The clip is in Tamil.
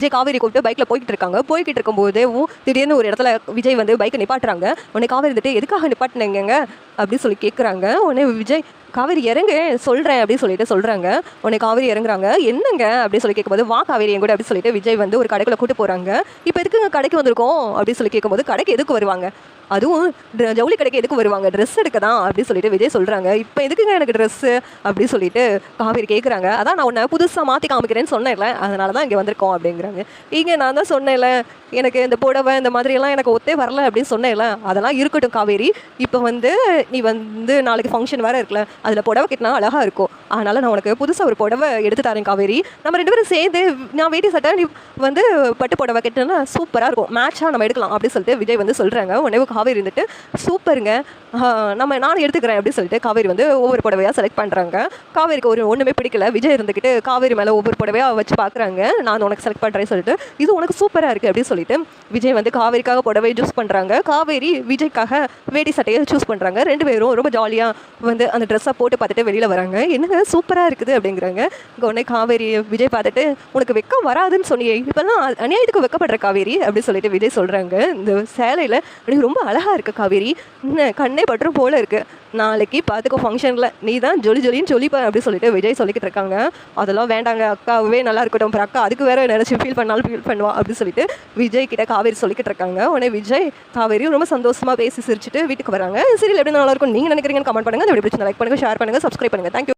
விஜய் காவேரி கூப்பிட்டு பைக்கில் போய்கிட்டு இருக்காங்க. போய்கிட்டு இருக்கும்போதேவும் திடீர்னு ஒரு இடத்துல விஜய் வந்து பைக்கை நிப்பாட்டுறாங்க. உடனே காவேரி வந்துட்டு எதுக்காக நிப்பாட்டினீங்க அப்படின்னு சொல்லி கேட்குறாங்க உடனே விஜய் காவேரி இறங்கு சொல்கிறேன் அப்படின்னு சொல்லிட்டு சொல்கிறாங்க உடனே காவேரி இறங்குறாங்க. என்னங்க அப்படின்னு சொல்லி கேட்கும்போது வா காவேரி என் கூட அப்படின்னு சொல்லிட்டு விஜய் வந்து ஒரு கடைக்குள்ள கூட்டு போகிறாங்க இப்போ எதுக்குங்க கடைக்கு வந்திருக்கோம்? அப்படின்னு சொல்லி கேட்கும்போது கடைக்கு எதுக்கு வருவாங்க? அதுவும் ஜவுளி கடைக்கு எதுக்கு வருவாங்க? ட்ரெஸ் எடுக்க தான் அப்படின்னு சொல்லிட்டு விஜய் சொல்கிறாங்க இப்போ எதுக்குங்க எனக்கு ட்ரெஸ்ஸு அப்படின்னு சொல்லிட்டு காவேரி கேட்குறாங்க அதான் நான் உன்னை புதுசாக மாற்றி காமிக்கிறேன்னு சொன்னேன்ல அதனால தான் இங்கே வந்திருக்கோம் அப்படிங்கிறாங்க. இங்கே நான் தான் சொன்னேன்ல எனக்கு இந்த புடவை இந்த மாதிரியெல்லாம் எனக்கு ஒத்தே வரல அப்படின்னு சொன்னேன்ல அதெல்லாம் இருக்கட்டும் காவேரி. இப்போ வந்து நீ வந்து நாளைக்கு ஃபங்க்ஷன் வேறு இருக்குல்ல அதில் புடவை கட்டினா அழகாக இருக்கும். அதனால் நான் உனக்கு புதுசாக ஒரு புடவை எடுத்து தரேன் காவேரி. நம்ம ரெண்டு பேரும் சேர்ந்து நான் வேட்டி சட்டை நீ வந்து பட்டு புடவை கட்டினா சூப்பராக இருக்கும். மேட்சாக நம்ம எடுக்கலாம் அப்படின்னு சொல்லிட்டு விஜய் வந்து சொல்கிறாங்க உடனே காவேரி இருந்துட்டு சூப்பருங்க. நம்ம நானும் எடுத்துக்கிறேன் அப்படின்னு சொல்லிட்டு காவேரி வந்து ஒவ்வொரு புடவையாக செலக்ட் பண்ணுறாங்க காவேரிக்கு ஒரு ஒன்றுமே பிடிக்கல. விஜய் இருந்துக்கிட்டு காவேரி மேலே ஒவ்வொரு புடவையாக வச்சு பார்க்குறாங்க நான் உனக்கு செலக்ட் பண்ணுறேன்னு சொல்லிட்டு இது உனக்கு சூப்பராக இருக்குது அப்படின்னு சொல்லிட்டு விஜய் வந்து காவேரிக்காக புடவை சூஸ் பண்ணுறாங்க காவேரி விஜய்க்காக வேட்டி சட்டையை சூஸ் பண்ணுறாங்க ரெண்டு பேரும் ரொம்ப ஜாலியாக வந்து அந்த ட்ரெஸ்ஸை போட்டு பார்த்துட்டு வெளியில் வராங்க. என்னங்க சூப்பராக இருக்குது அப்படிங்கிறாங்க. உடனே காவேரி விஜய் பார்த்துட்டு உனக்கு வெக்கம் வராதுன்னு சொன்னியே. இப்போல்லாம் அநியாயத்துக்கு வெக்கப்படுற காவேரி அப்படின்னு சொல்லிட்டு விஜய் சொல்கிறாங்க இந்த சேலையில் அப்படி ரொம்ப அழகாக இருக்கு காவேரி. கண்ணே பற்றும் போல இருக்கு. நாளைக்கு பார்த்துக்கோ ஃபங்க்ஷனில் நீ தான் ஜொலி ஜொலின்னு சொல்லிப்பா அப்படின்னு சொல்லிட்டு விஜய் சொல்லிக்கிட்டு இருக்காங்க. அதெல்லாம் வேண்டாங்க அக்காவே நல்லா இருக்கட்டும். அப்புறம் அக்கா அதுக்கு வேறு நினச்சி ஃபீல் பண்ணாலும் ஃபீல் பண்ணுவா அப்படின்னு சொல்லிட்டு விஜய் கிட்ட காவேரி சொல்லிக்கிட்டு இருக்காங்க. உடனே விஜய் காவேரியும் ரொம்ப சந்தோஷமாக பேசி சிரிச்சுட்டு வீட்டுக்கு வராங்க. சரி எப்படி நல்லா இருக்கும் நீங்கள் நினைக்கிறீங்கன்னு கமெண்ட் பண்ணுங்கள் அதை எப்படி பிடிச்சி லைக் பண்ணுங்கள் ஷேர் பண்ணுங்க சப்ஸ்கிரைப் பண்ணுங்கள் தேங்க்யூ